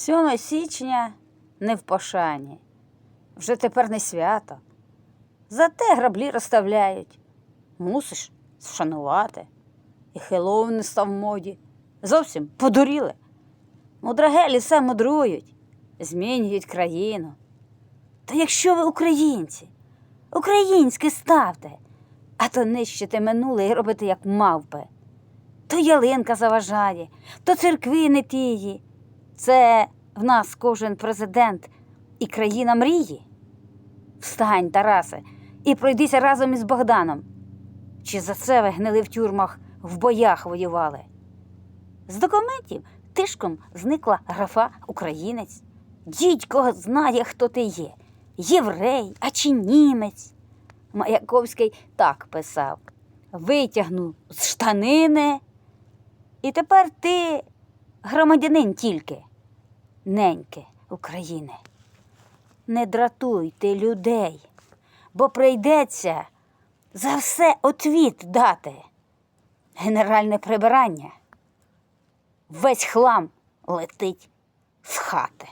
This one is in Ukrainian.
7 січня не в пошані. Вже тепер не свято. Зате граблі розставляють. Мусиш вшанувати. І Хеллоуін не став в моді. Зовсім подуріли. Мудрагелі все мудрують, змінюють країну. Та якщо ви українці, українські ставте, а то нищите минуле і робите як мавпи. То ялинка заважає, то церкви не тії. Це в нас кожен президент і країна мрії. Встань, Тарасе, і пройдися разом із Богданом. Чи за це ви гнили в тюрмах, в боях воювали? З документів тишком зникла графа українець. Дідько знає, хто ти є єврей, а чи німець. Маяковський так писав: витягну з штанини. І тепер ти громадянин тільки, неньки України. Не дратуйте людей, бо прийдеться за все отвіт дати. Генеральне прибирання. Весь хлам летить з хати.